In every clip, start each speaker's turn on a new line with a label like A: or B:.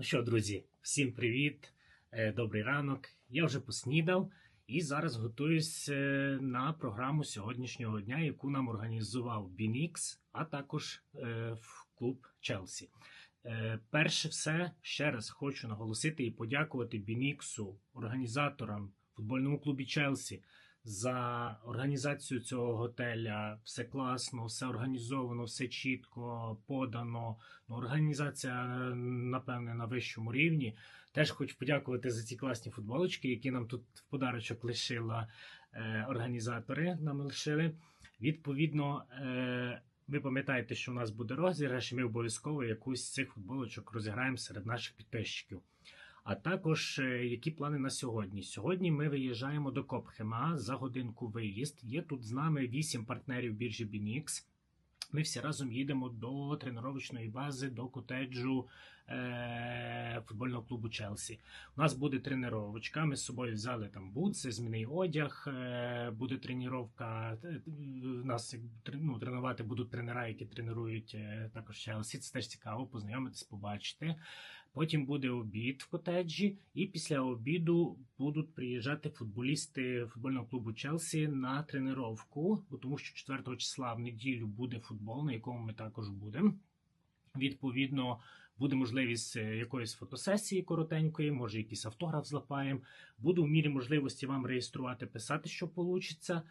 A: Ну що, друзі, всім привіт, е, добрий ранок. Я вже поснідав і зараз готуюсь е, на програму сьогоднішнього дня, яку нам організував Бінікс, а також е, в клуб Челсі. Перше все ще раз хочу наголосити і подякувати Бініксу, організаторам футбольному клубі Челсі за організацію цього готеля. Все класно, все організовано, все чітко подано. Ну, організація, напевне, на вищому рівні. Теж хочу подякувати за ці класні футболочки, які нам тут в подарочок лишила е, організатори. Нам лишили. Відповідно, е, ви пам'ятаєте, що у нас буде розіграш, і ми обов'язково якусь з цих футболочок розіграємо серед наших підписчиків. А також е, які плани на сьогодні? Сьогодні ми виїжджаємо до Копхема за годинку виїзд. Є тут з нами вісім партнерів біржі Бінікс. Ми всі разом їдемо до тренувальної бази, до котеджу е- футбольного клубу Челсі. У нас буде тренувачка. Ми з собою взяли там бутси, змінний одяг. Е- буде тренування. Нас ну, тренувати будуть тренера, які тренують е- також Челсі. Це теж цікаво познайомитись, побачити. Потім буде обід в котеджі, і після обіду будуть приїжджати футболісти футбольного клубу Челсі на тренировку, тому що 4 числа в неділю буде футбол, на якому ми також будемо. Відповідно, буде можливість е, якоїсь фотосесії коротенької, може якийсь автограф злапаємо. Буду в мірі можливості вам реєструвати, писати, що вийде.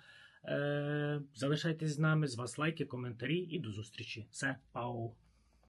A: Залишайтесь з нами, з вас лайки, коментарі і до зустрічі. Все, пау!